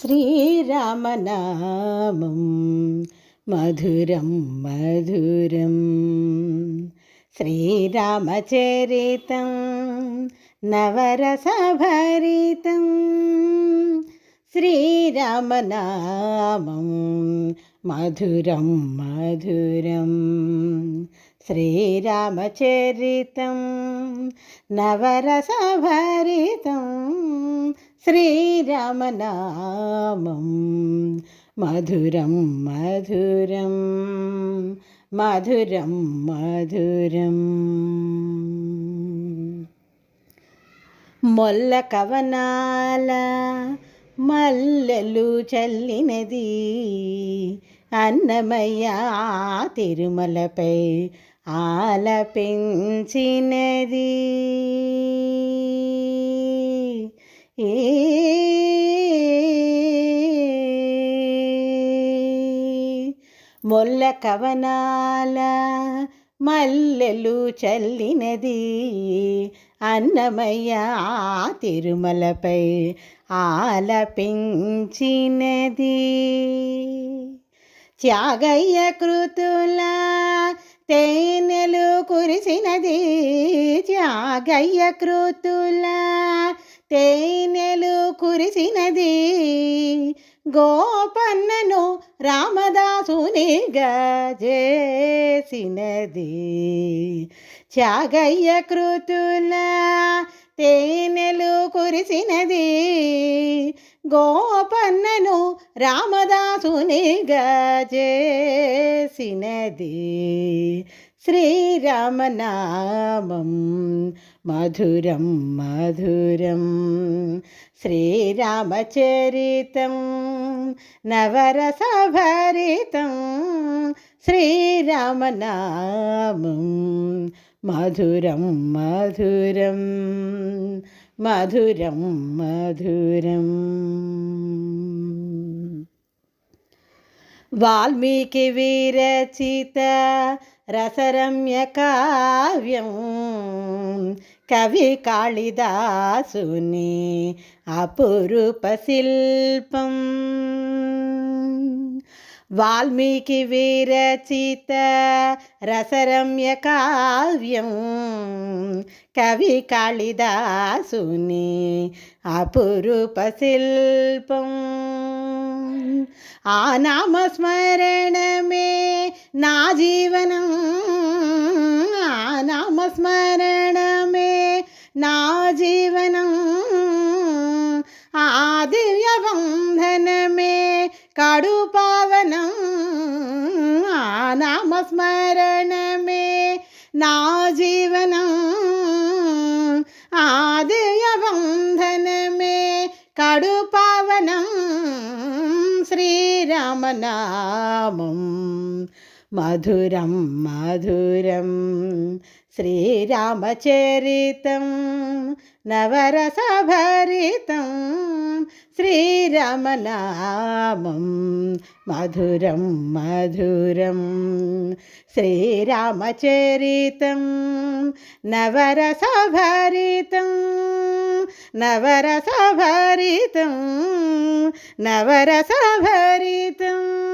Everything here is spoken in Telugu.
శ్రీరామనామం. మధురం మధురం. శ్రీరామచరితం నవరసభరితం. శ్రీరామనామం మధురం మధురం. శ్రీరామచరితం నవరసభరితం. శ్రీ రామనామం మధురం మధురం మధురం మధురం. మొల్ల కవనాల మల్లెలు చల్లినది అన్నమయ్య తిరుమలపై ఆలపించినది. ఏ మొల్ల కవనాల మల్లెలు చల్లినది. అన్నమయ్య తిరుమలపై ఆలపించినది. త్యాగయ్య కృతుల తేనెలు కురిసినది. త్యాగయ్య కృతుల తేనెలు కురిసినది. గోపన్నను రామదాసునిగా చేసినది చాగయ్య కృతుల తేనెలు కురిసినది. గోపన్నను రామదాసునిగా చేసినది ശ്രീരാമനാമം. മധുരം മധുരം. ശ്രീരാമചരിതം നവരസഭരിതം. ശ്രീരാമനാമം. മധുരം മധുരം. മധുരം മധുരം. വാൽമീകി വിരചിത రసరమ్య కావ్యం కవి కాళిదాసుని అపురూప శిల్పం వాల్మీకి విరచిత రసరమ్య కావ్యం కవి కాళిదాసుని అపురూప శిల్పం ఆ నామస్మరణమే నా జీవనం ఆ నామస్మరణమే నా జీవనం ఆ దివ్య బంధనమే కడు పావనం ఆ నామస్మరణమే నా జీవనం ఆ దివ్య బంధనమే కడు పావనం శ్రీరామనామం മധുരം മധുരം. ശ്രീരാമചരിതം നവരസഭരിതം. ശ്രീരാമനാമം മധുരം മധുരം. ശ്രീരാമചരിതം നവരസഭരിതം. നവരസഭരിതം നവരസഭരിതം.